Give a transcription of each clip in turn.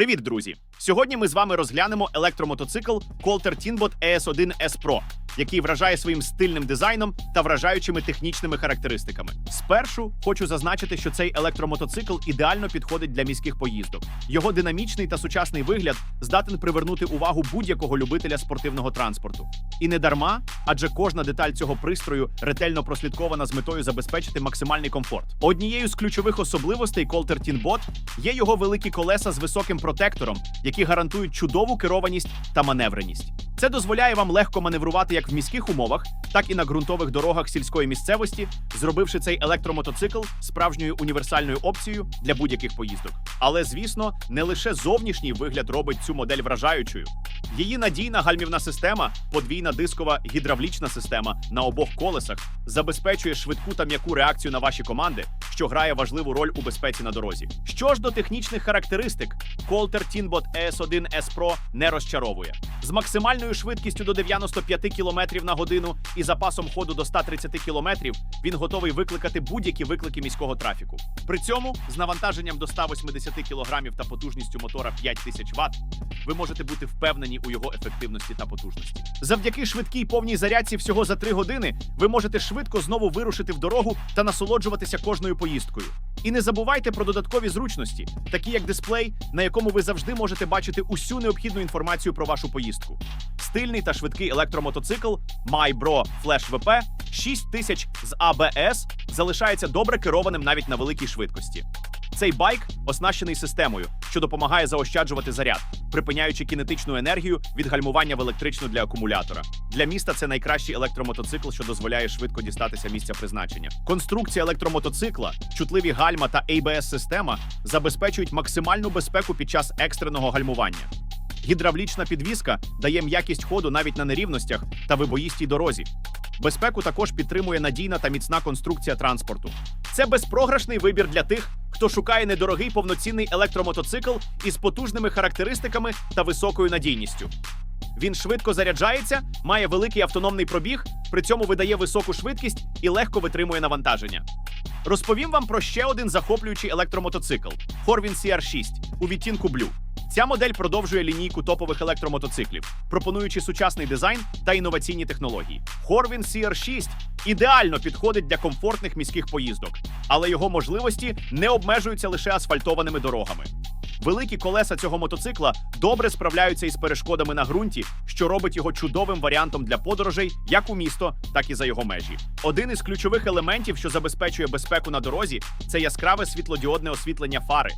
Привіт, друзі! Сьогодні ми з вами розглянемо електромотоцикл Colter Tinbot ES1 S Pro, який вражає своїм стильним дизайном та вражаючими технічними характеристиками. Спершу хочу зазначити, що цей електромотоцикл ідеально підходить для міських поїздок. Його динамічний та сучасний вигляд здатен привернути увагу будь-якого любителя спортивного транспорту. І не дарма, адже кожна деталь цього пристрою ретельно прослідкована з метою забезпечити максимальний комфорт. Однією з ключових особливостей Colter Tinbot є його великі колеса з високим протектором, які гарантують чудову керованість та маневреність. Це дозволяє вам легко маневрувати як в міських умовах, так і на ґрунтових дорогах сільської місцевості, зробивши цей електромотоцикл справжньою універсальною опцією для будь-яких поїздок. Але звісно, не лише зовнішній вигляд робить цю модель вражаючою. Її надійна гальмівна система, подвійна дискова гідравлічна система на обох колесах, забезпечує швидку та м'яку реакцію на ваші команди, що грає важливу роль у безпеці на дорозі. Що ж до технічних характеристик, Colter Tinbot ES1 S Pro не розчаровує. З максимальною швидкістю до 95 км на годину і запасом ходу до 130 км він готовий викликати будь-які виклики міського трафіку. При цьому з навантаженням до 180 кг та потужністю мотора 5000 Вт ви можете бути впевнені у його ефективності та потужності. Завдяки швидкій повній зарядці всього за 3 години ви можете швидко знову вирушити в дорогу та насолоджуватися кожною поїздкою. І не забувайте про додаткові зручності, такі як дисплей, на якому ви завжди можете бачити усю необхідну інформацію про вашу поїздку. Стильний та швидкий електромотоцикл MyBro Flash VP 6000 з ABS залишається добре керованим навіть на великій швидкості. Цей байк оснащений системою, що допомагає заощаджувати заряд, припиняючи кінетичну енергію від гальмування в електричну для акумулятора. Для міста це найкращий електромотоцикл, що дозволяє швидко дістатися місця призначення. Конструкція електромотоцикла, чутливі гальма та ABS-система забезпечують максимальну безпеку під час екстреного гальмування. Гідравлічна підвіска дає м'якість ходу навіть на нерівностях та вибоїстій дорозі. Безпеку також підтримує надійна та міцна конструкція транспорту. Це безпрограшний вибір для тих, хто шукає недорогий повноцінний електромотоцикл із потужними характеристиками та високою надійністю. Він швидко заряджається, має великий автономний пробіг, при цьому видає високу швидкість і легко витримує навантаження. Розповім вам про ще один захоплюючий електромотоцикл Horvin CR6 у відтінку Blue. Ця модель продовжує лінійку топових електромотоциклів, пропонуючи сучасний дизайн та інноваційні технології. Horvin CR6 ідеально підходить для комфортних міських поїздок, але його можливості не обмежуються лише асфальтованими дорогами. Великі колеса цього мотоцикла добре справляються із перешкодами на ґрунті, що робить його чудовим варіантом для подорожей як у місто, так і за його межі. Один із ключових елементів, що забезпечує безпеку на дорозі, це яскраве світлодіодне освітлення фари.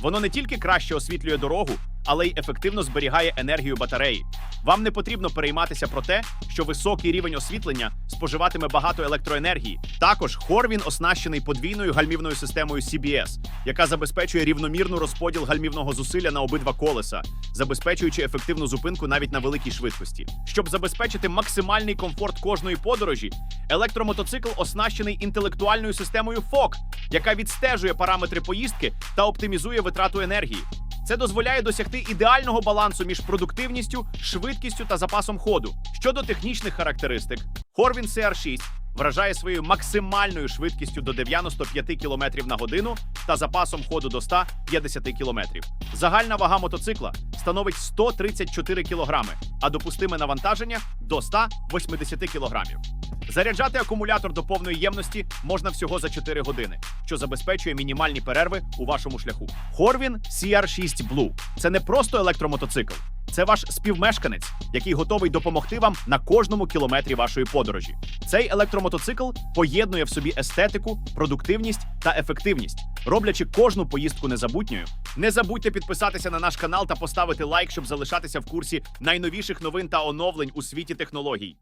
Воно не тільки краще освітлює дорогу, але й ефективно зберігає енергію батареї. Вам не потрібно перейматися про те, що високий рівень освітлення споживатиме багато електроенергії. Також Хорвін оснащений подвійною гальмівною системою CBS, яка забезпечує рівномірну розподіл гальмівного зусилля на обидва колеса, забезпечуючи ефективну зупинку навіть на великій швидкості. Щоб забезпечити максимальний комфорт кожної подорожі, електромотоцикл оснащений інтелектуальною системою FOG, яка відстежує параметри поїздки та оптимізує витрату енергії. Це дозволяє досягти ідеального балансу між продуктивністю, швидкістю та запасом ходу. Щодо технічних характеристик, Horvin CR6 вражає своєю максимальною швидкістю до 95 км на годину та запасом ходу до 150 км. Загальна вага мотоцикла становить 134 кг, а допустиме навантаження до 180 кг. Заряджати акумулятор до повної ємності можна всього за 4 години, що забезпечує мінімальні перерви у вашому шляху. Horvin CR6 Blue – це не просто електромотоцикл, це ваш співмешканець, який готовий допомогти вам на кожному кілометрі вашої подорожі. Цей електромотоцикл поєднує в собі естетику, продуктивність та ефективність, роблячи кожну поїздку незабутньою. Не забудьте підписатися на наш канал та поставити лайк, щоб залишатися в курсі найновіших новин та оновлень у світі технологій.